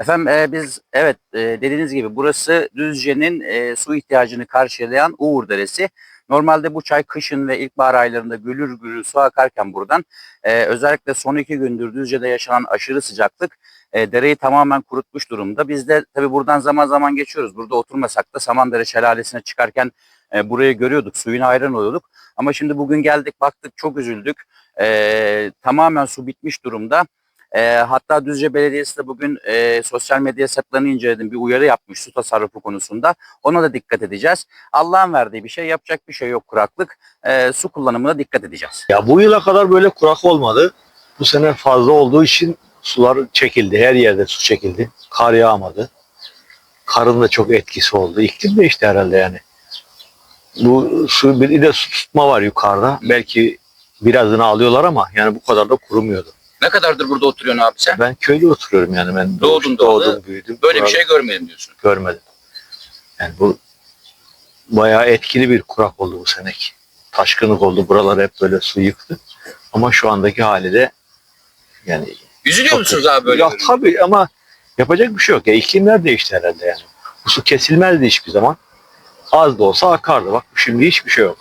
Efendim e, biz evet e, dediğiniz gibi burası Düzce'nin e, su ihtiyacını karşılayan Uğur Deresi. Normalde bu çay kışın ve ilkbahar aylarında gülür gülür su akarken buradan e, özellikle son iki gündür Düzce'de yaşanan aşırı sıcaklık e, dereyi tamamen kurutmuş durumda. Biz de tabii buradan zaman zaman geçiyoruz. Burada oturmasak da Samandere Şelalesi'ne çıkarken e, burayı görüyorduk. Suyuna hayran oluyorduk. Ama şimdi bugün geldik baktık çok üzüldük. E, tamamen su bitmiş durumda. E, hatta Düzce Belediyesi de bugün e, sosyal medya hesaplarını inceledim. Bir uyarı yapmış su tasarrufu konusunda. Ona da dikkat edeceğiz. Allah'ın verdiği bir şey yapacak bir şey yok kuraklık. E, su kullanımına dikkat edeceğiz. Ya bu yıla kadar böyle kurak olmadı. Bu sene fazla olduğu için sular çekildi. Her yerde su çekildi. Kar yağmadı. Karın da çok etkisi oldu. İklim değişti herhalde yani. Bu su bir de su tutma var yukarıda. Belki birazını alıyorlar ama yani bu kadar da kurumuyordu. Ne kadardır burada oturuyorsun abi sen? Ben köyde oturuyorum yani ben Doğdun doğdum, büyüdüm. Böyle bir şey görmedim diyorsun. görmedim. Yani bu bayağı etkili bir kurak oldu bu seneki. Taşkınlık oldu. Buralar hep böyle su yıktı. Ama şu andaki hali de yani Üzülüyor Çok musunuz abi böyle? Ya görünce? tabii ama yapacak bir şey yok. Ya iklimler değişti herhalde yani. Bu su kesilmezdi hiçbir zaman. Az da olsa akardı. Bak şimdi hiçbir şey yok.